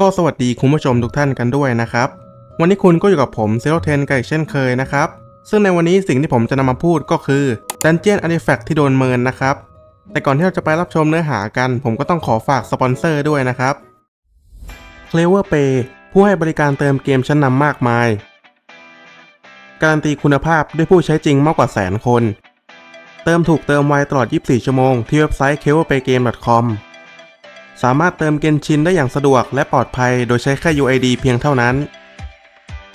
ก็สวัสดีคุณผู้ชมทุกท่านกันด้วยนะครับ วันนี้คุณก็อยู่กับผมเซโรเทนกันอีกเช่นเคยนะครับ ซึ่งในวันนี้สิ่งที่ผมจะนำมาพูดก็คือดันเจียนอาร์ติแฟกที่โดนเมินนะครับ แต่ก่อนที่เราจะไปรับชมเนื้อหากัน ผมก็ต้องขอฝากสปอนเซอร์ด้วยนะครับ Clever Pay ผู้ให้บริการเติมเกมชั้นนำมากมาย การันตีคุณภาพด้วยผู้ใช้จริงมากกว่าแสนคน เติมถูกเติมไวตลอด 24 ชั่วโมงที่เว็บไซต์ cleverpaygame.com สามารถเติมเกนชินได้อย่างสะดวกและปลอดภัยโดยใช้แค่ UID เพียงเท่านั้น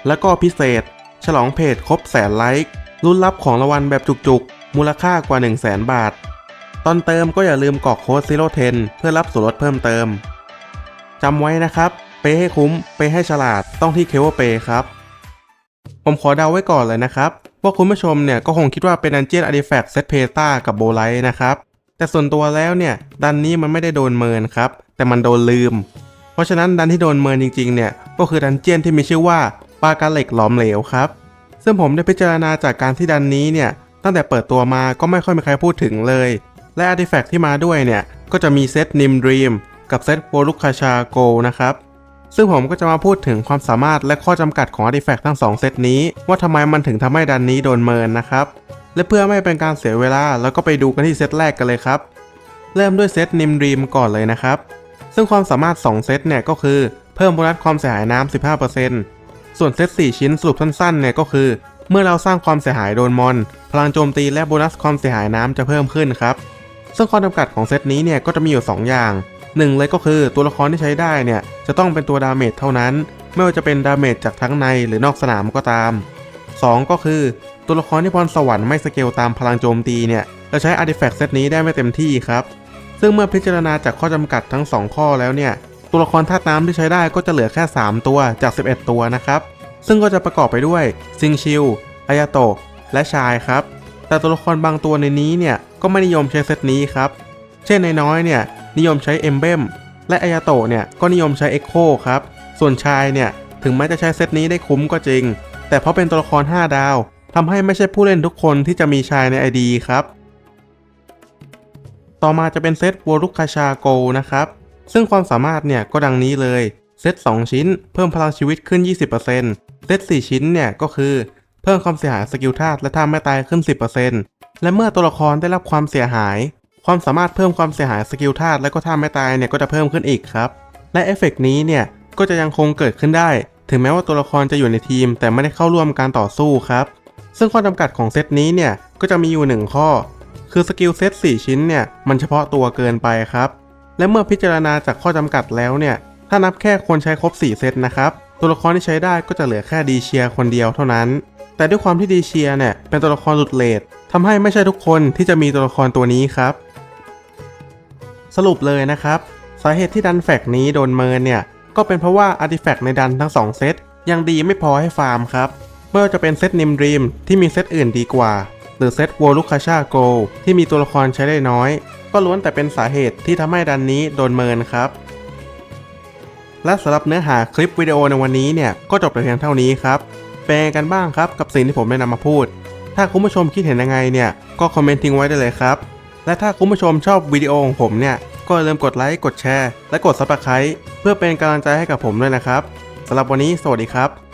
แล้วก็พิเศษ ฉลองเพจครบแสนไลค์รุ่นรับของรางวัลแบบจุกๆ มูลค่ากว่า 1 0 0 0 0แสนบาท ตอนเติมก็อย่าลืมกรอกโค้ด Zero 10 เพื่อรับส่วนลดเพิ่มเติมจำไว้นะครับ เปให้คุ้ม เปให้ฉลาดต้องที่เคเวอร์เปครับ ผมขอเดาไว้ก่อนเลยนะครับ ว่าคุณผู้ชมเนี่ยก็คงคิดว่าเป็นดันเจียนอาร์ติแฟกต์เซตเพตากับโบไลท์นะครับ แต่ส่วนตัวแล้วเนี่ยดันนี้มันไม่ได้โดนเมินครับ แต่มันโดนลืม เพราะฉะนั้นดันที่โดนเมินจริงๆเนี่ยก็คือดันเจียนที่มีชื่อว่าปากาเหล็กหลอมเหลวครับ ซึ่งผมได้พิจารณาจากการที่ดันนี้เนี่ยตั้งแต่เปิดตัวมาก็ไม่ค่อยมีใครพูดถึงเลย และอาร์ติแฟกต์ที่มาด้วยเนี่ยก็จะมีเซตนิมดรีมกับเซตโปลุคาชาโกนะครับซึ่งผมก็จะมาพูดถึงความสามารถและข้อจำกัดของอาร์ติแฟกต์ทั้ง 2 เซตนี้ ว่าทำไมมันถึงทำให้ดันนี้โดนเมินนะครับ และเพื่อไม่เป็นการเสียเวลาแล้วก็ไปดูกันที่เซตแรกกันเลยครับ เริ่มด้วยเซตนิมดรีมก่อนเลยนะครับ ซึ่งความสามารถ 2 เซตเนี่ยก็คือเพิ่มโบนัสความเสียหายน้ำ 15%ส่วนเซต 4 ชิ้นสรุปสั้นๆเนี่ยก็คือ เมื่อเราสร้างความเสียหายโดนมอน พลังโจมตีและโบนัสความเสียหายน้ำจะเพิ่มขึ้นครับ ซึ่งข้อจำกัดของเซตนี้เนี่ยก็จะมีอยู่ 2 อย่างหนึ่งเลยก็คือตัวละครที่ใช้ได้เนี่ยจะต้องเป็นตัวดาเมจเท่านั้น ไม่ว่าจะเป็นดาเมจจากทั้งในหรือนอกสนามก็ตาม 2 ก็คือ ตัวละครที่พรสวรรค์ไม่สเกลตามพลังโจมตีเนี่ยจะใช้อาร์ติแฟกต์เซตนี้ได้ไม่เต็มที่ครับ ซึ่งเมื่อพิจารณาจากข้อจำกัดทั้ง 2 ข้อแล้วเนี่ย ตัวละครธาตุน้ำที่ใช้ได้ก็จะเหลือแค่ 3 ตัวจาก 11 ตัวนะครับ ซึ่งก็จะประกอบไปด้วยซิงชิลอายาโตะและชายครับ แต่ตัวละครบางตัวในนี้เนี่ยก็ไม่นิยมใช้เซตนี้ครับ เช่นในน้อยเนี่ยนิยมใช้เอมเบมและอายาโตะเนี่ยก็นิยมใช้เอ็กโคครับ ส่วนชายเนี่ยถึงแม้จะใช้เซตนี้ได้คุ้มก็จริง แต่เพราะเป็นตัวละคร 5 ดาว ทำให้ไม่ใช่ผู้เล่นทุกคนที่จะมีชายใน ID ครับ ต่อมาจะเป็นเซตวอรุกคาชาโกนะครับ ซึ่งความสามารถเนี่ยก็ดังนี้เลย เซต 2 ชิ้น เพิ่มพลังชีวิตขึ้น 20%เซต 4 ชิ้นเนี่ยก็คือ เพิ่มความเสียหายสกิลธาตุและท่าไม่ตายขึ้น 10%และเมื่อตัวละครได้รับความเสียหาย ความสามารถเพิ่มความเสียหายสกิลธาตุและก็ท่าไม่ตายเนี่ยก็จะเพิ่มขึ้นอีกครับ และเอฟเฟกต์นี้เนี่ยก็จะยังคงเกิดขึ้นได้ ถึงแม้ว่าตัวละครจะอยู่ในทีม แต่ไม่ได้เข้าร่วมการต่อสู้ครับ ซึ่งข้อจำกัดของเซตนี้เนี่ยก็จะมีอยู่ 1 ข้อ คือสกิลเซต4ชิ้นเนี่ยมันเฉพาะตัวเกินไปครับ และเมื่อพิจารณาจากข้อจำกัดแล้วเนี่ยถ้านับแค่คนใช้ครบ 4 เซตนะครับ ตัวละครที่ใช้ได้ก็จะเหลือแค่ดีเชียคนเดียวเท่านั้น แต่ด้วยความที่ดีเชียเนี่ยเป็นตัวละครหลุดเลททำให้ไม่ใช่ทุกคนที่จะมีตัวละครตัวนี้ครับ สรุปเลยนะครับ สาเหตุที่ดันแฟกนี้โดนเมินเนี่ยก็เป็นเพราะว่าอาร์ติแฟกในดันทั้ง 2 เซตยังดีไม่พอให้ฟาร์มครับ ไม่ว่าจะเป็นเซตนิมรีมที่มีเซตอื่นดีกว่า หรือเซตวอลุคาชาโกที่มีตัวละครใช้ได้น้อย ก็ล้วนแต่เป็นสาเหตุที่ทำให้ดันนี้โดนเมินครับ และสำหรับเนื้อหาคลิปวิดีโอในวันนี้เนี่ยก็จบแต่เพียงเท่านี้ครับเป็นกันบ้างครับกับสิ่งที่ผมได้นำมาพูด ถ้าคุณผู้ชมคิดเห็นยังไงเนี่ยก็คอมเมนต์ทิ้งไว้ได้เลยครับ และถ้าคุณผู้ชมชอบวิดีโอของผมเนี่ยก็อย่าลืมกดไลค์กดแชร์ และกด Subscribe เพื่อเป็นกำลังใจให้กับผมด้วยนะครับสำหรับวันนี้สวัสดีครับ